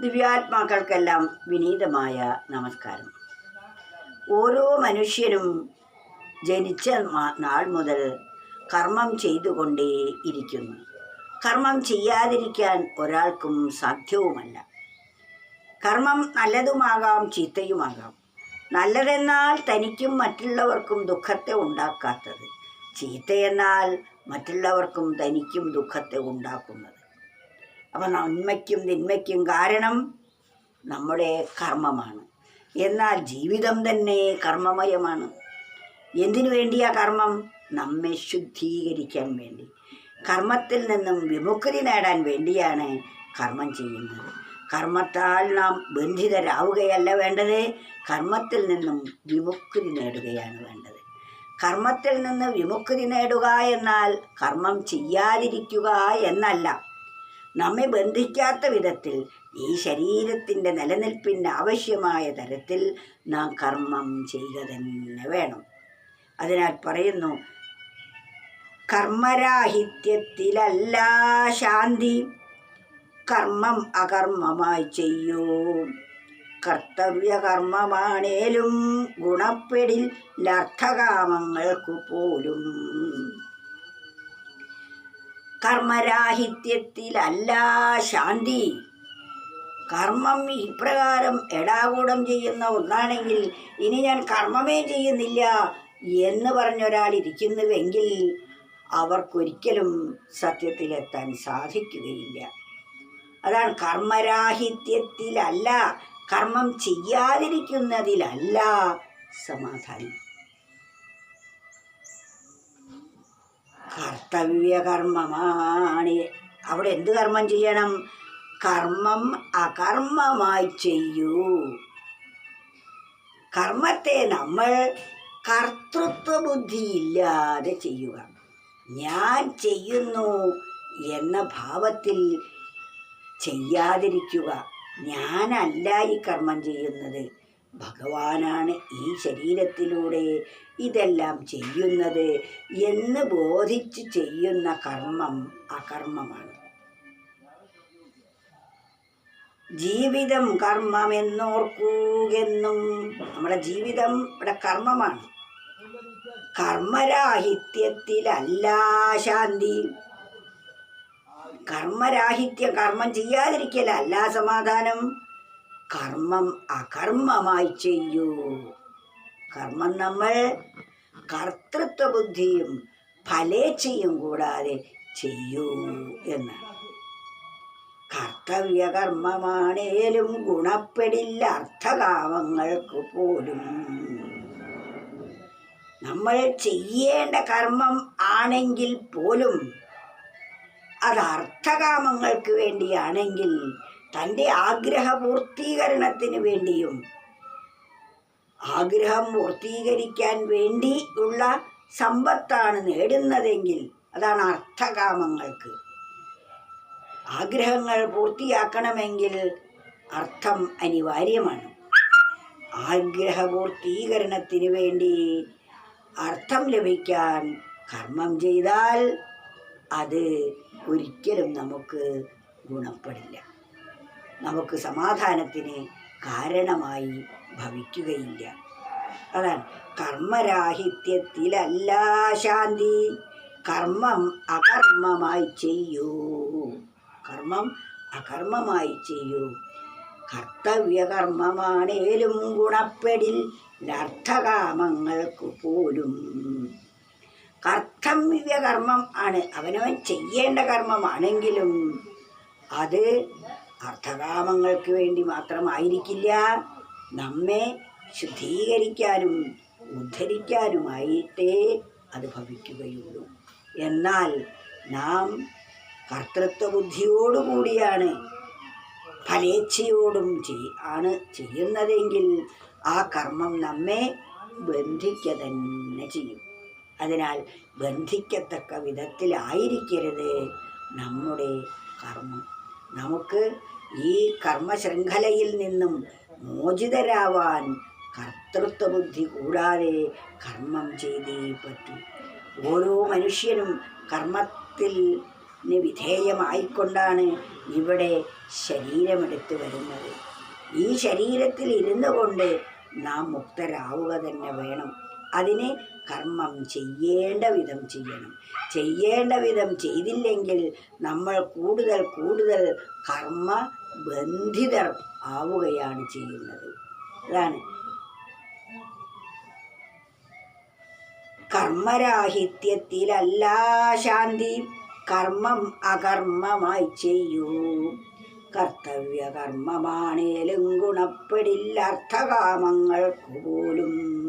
ദിവ്യാത്മാക്കൾക്കെല്ലാം വിനീതമായ നമസ്കാരം. ഓരോ മനുഷ്യനും ജനിച്ച നാൾ മുതൽ കർമ്മം ചെയ്തുകൊണ്ടേ ഇരിക്കുന്നു. കർമ്മം ചെയ്യാതിരിക്കാൻ ഒരാൾക്കും സാധ്യവുമല്ല. കർമ്മം നല്ലതുമാകാം ചീത്തയുമാകാം. നല്ലതെന്നാൽ തനിക്കും മറ്റുള്ളവർക്കും ദുഃഖത്തെ ഉണ്ടാക്കാത്തത്. ചീത്തയെന്നാൽ മറ്റുള്ളവർക്കും തനിക്കും ദുഃഖത്തെ ഉണ്ടാക്കുന്നത്. അപ്പം നന്മയ്ക്കും തിന്മയ്ക്കും കാരണം നമ്മുടെ കർമ്മമാണ്. എന്നാൽ ജീവിതം തന്നെ കർമ്മമയമാണ്. എന്തിനു വേണ്ടിയാ കർമ്മം? നമ്മെ ശുദ്ധീകരിക്കാൻ വേണ്ടി. കർമ്മത്തിൽ നിന്നും വിമുക്തി നേടാൻ വേണ്ടിയാണ് കർമ്മം ചെയ്യുന്നത്. കർമ്മത്താൽ നാം ബന്ധിതരാവുകയല്ല വേണ്ടത് കർമ്മത്തിൽ നിന്നും വിമുക്തി നേടുകയാണ് വേണ്ടത്. കർമ്മത്തിൽ നിന്ന് വിമുക്തി നേടുക എന്നാൽ കർമ്മം ചെയ്യാതിരിക്കുക എന്നല്ല. നമ്മെ ബന്ധിക്കാത്ത വിധത്തിൽ ഈ ശരീരത്തിന്റെ നിലനിൽപ്പിന് ആവശ്യമായ തരത്തിൽ നാം കർമ്മം ചെയ്യുക തന്നെ വേണം. അതിനാൽ പറയുന്നു കർമ്മരാഹിത്യത്തിലല്ല ശാന്തി കർമ്മം അകർമ്മമായി ചെയ്യൂ. കർത്തവ്യകർമ്മമാണേലും ഗുണപ്പെടിൽ ലർത്ഥകാമങ്ങൾക്കു പോലും കർമ്മരാഹിത്യത്തിലല്ല ശാന്തി. കർമ്മം ഇപ്രകാരം എടാകൂടം ചെയ്യുന്ന ഒന്നാണെങ്കിൽ ഇനി ഞാൻ കർമ്മമേ ചെയ്യുന്നില്ല എന്ന് പറഞ്ഞൊരാൾ ഇരിക്കുന്നുവെങ്കിൽ അവർക്കൊരിക്കലും സത്യത്തിലെത്താൻ സാധിക്കുകയില്ല. അതാണ് കർമ്മരാഹിത്യത്തിലല്ല കർമ്മം ചെയ്യാതിരിക്കുന്നതിലല്ല സമാധാനം. കർത്തവ്യകർമ്മമാണ്. അവിടെ എന്ത് കർമ്മം ചെയ്യണം? കർമ്മം അകർമ്മമായി ചെയ്യൂ. കർമ്മത്തെ നമ്മൾ കർത്തൃത്വ ബുദ്ധിയില്ലാതെ ചെയ്യുക. ഞാൻ ചെയ്യുന്നു എന്ന ഭാവത്തിൽ ചെയ്യാതിരിക്കുക. ഞാനല്ല ഈ കർമ്മം ചെയ്യുന്നത്. ഭഗവാനാണ് ഈ ശരീരത്തിലൂടെ ഇതെല്ലാം ചെയ്യുന്നത് എന്ന് ബോധിച്ച് ചെയ്യുന്ന കർമ്മം അകർമ്മമാണ്. ജീവിതം കർമ്മം എന്നോർക്കൂകെന്നും നമ്മുടെ ജീവിതം ഇവിടെ കർമ്മമാണ്. കർമ്മരാഹിത്യത്തിലല്ല ശാന്തി. കർമ്മരാഹിത്യം കർമ്മം ചെയ്യാതിരിക്കലല്ല സമാധാനം. കർമ്മം അകർമ്മമായി ചെയ്യൂ. കർമ്മം നമ്മൾ കർത്തൃത്വ ബുദ്ധിയും ഫലേച്ഛയും കൂടാതെ ചെയ്യൂ എന്നാണ്. കർത്തവ്യകർമ്മമാണേലും ഗുണപ്പെടില്ല അർത്ഥകാമങ്ങൾക്ക് പോലും. നമ്മൾ ചെയ്യേണ്ട കർമ്മം ആണെങ്കിൽ പോലും അത് അർത്ഥകാമങ്ങൾക്ക് വേണ്ടിയാണെങ്കിൽ തന്റെ ആഗ്രഹ പൂർത്തീകരണത്തിന് വേണ്ടിയും ആഗ്രഹം പൂർത്തീകരിക്കാൻ വേണ്ടിയുള്ള സമ്പത്താണ് നേടുന്നതെങ്കിൽ അതാണ് അർത്ഥകാമങ്ങൾക്ക്. ആഗ്രഹങ്ങൾ പൂർത്തിയാക്കണമെങ്കിൽ അർത്ഥം അനിവാര്യമാണ്. ആഗ്രഹ പൂർത്തീകരണത്തിന് വേണ്ടി അർത്ഥം ലഭിക്കാൻ കർമ്മം ചെയ്താൽ അത് ഒരിക്കലും നമുക്ക് ഗുണപ്പെടില്ല. നമുക്ക് സമാധാനത്തിന് കാരണമായി ഭവിക്കുകയില്ല. അതാണ് കർമ്മരാഹിത്യത്തിലല്ല ശാന്തി. കർമ്മം അകർമ്മമായി ചെയ്യൂ. കർമ്മം അകർമ്മമായി ചെയ്യൂ. കർത്തവ്യകർമ്മമാണേലും ഗുണപ്പെടിൽ അർത്ഥകാമങ്ങൾക്ക് പോലും. കർത്തവ്യകർമ്മം ആണ്. അവനവൻ ചെയ്യേണ്ട കർമ്മമാണെങ്കിലും അത് അർത്ഥകാമങ്ങൾക്ക് വേണ്ടി മാത്രമായിരിക്കില്ല. നമ്മെ ശുദ്ധീകരിക്കാനും ഉദ്ധരിക്കാനുമായിട്ടേ അത് ഭവിക്കുകയുള്ളൂ. എന്നാൽ നാം കർത്തൃത്വ ബുദ്ധിയോടുകൂടിയാണ് ഫലേച്ഛയോടും ആണ് ചെയ്യുന്നതെങ്കിൽ ആ കർമ്മം നമ്മെ ബന്ധിക്ക തന്നെ ചെയ്യും. അതിനാൽ ബന്ധിക്കത്തക്ക വിധത്തിലായിരിക്കരുത് നമ്മുടെ കർമ്മം. നമുക്ക് ഈ കർമ്മശൃംഖലയിൽ നിന്നും മോചിതരാവാൻ കർത്തൃത്വബുദ്ധി കൂടാതെ കർമ്മം ചെയ്തേ പറ്റൂ. ഓരോ മനുഷ്യനും കർമ്മത്തിൽ വിധേയമായിക്കൊണ്ടാണ് ഇവിടെ ശരീരമെടുത്ത് വരുന്നത്. ഈ ശരീരത്തിൽ ഇരുന്നു കൊണ്ട് നാം മുക്തരാവുക തന്നെ വേണം. അതിന് കർമ്മം ചെയ്യേണ്ട വിധം ചെയ്യണം. ചെയ്യേണ്ട വിധം ചെയ്തില്ലെങ്കിൽ നമ്മൾ കൂടുതൽ കൂടുതൽ കർമ്മ ബന്ധിതർ ആവുകയാണ് ചെയ്യുന്നത്. അതാണ്. കർമ്മരാഹിത്യത്തിലല്ല ശാന്തി കർമ്മം അകർമ്മമായി ചെയ്യൂ. കർത്തവ്യ കർമ്മമാണേലും ഗുണപ്പെടില്ല അർത്ഥകാമങ്ങൾക്ക് പോലും.